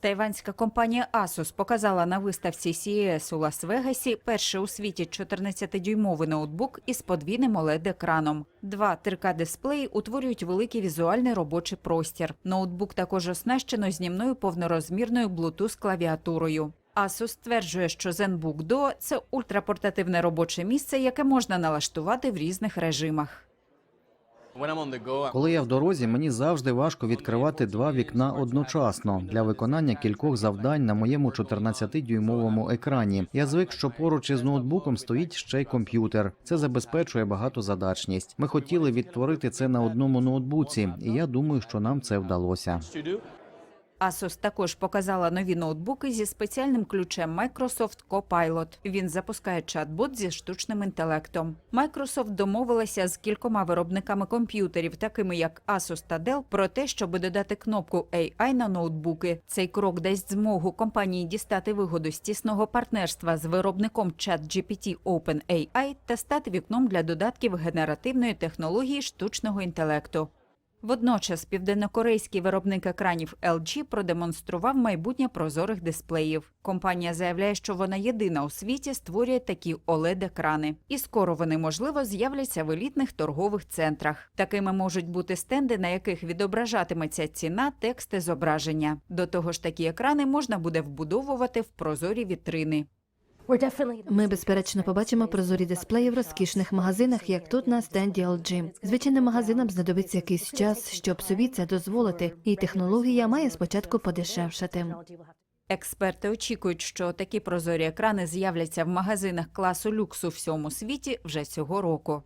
Тайванська компанія Asus показала на виставці CES у Лас-Вегасі перший у світі 14-дюймовий ноутбук із подвійним OLED-екраном. Два 3К-дисплеї утворюють великий візуальний робочий простір. Ноутбук також оснащено знімною повнорозмірною Bluetooth-клавіатурою. Asus стверджує, що ZenBook Duo – це ультрапортативне робоче місце, яке можна налаштувати в різних режимах. Коли я в дорозі, мені завжди важко відкривати два вікна одночасно для виконання кількох завдань на моєму 14-дюймовому екрані. Я звик, що поруч із ноутбуком стоїть ще й комп'ютер. Це забезпечує багатозадачність. Ми хотіли відтворити це на одному ноутбуці, і я думаю, що нам це вдалося. Asus також показала нові ноутбуки зі спеціальним ключем Microsoft Copilot. Він запускає чат-бот зі штучним інтелектом. Microsoft домовилася з кількома виробниками комп'ютерів, такими як Asus та Dell, про те, щоб додати кнопку AI на ноутбуки. Цей крок дасть змогу компанії дістати вигоду з тісного партнерства з виробником ChatGPT OpenAI та стати вікном для додатків генеративної технології штучного інтелекту. Водночас південнокорейський виробник екранів LG продемонстрував майбутнє прозорих дисплеїв. Компанія заявляє, що вона єдина у світі створює такі OLED-екрани. І скоро вони, можливо, з'являться в елітних торгових центрах. Такими можуть бути стенди, на яких відображатиметься ціна, тексти, зображення. До того ж, такі екрани можна буде вбудовувати в прозорі вітрини. Ми безперечно побачимо прозорі дисплеї в розкішних магазинах, як тут на стенді LG. Звичайним магазинам знадобиться якийсь час, щоб собі це дозволити, і технологія має спочатку подешевшати. Експерти очікують, що такі прозорі екрани з'являться в магазинах класу люксу всьому світі вже цього року.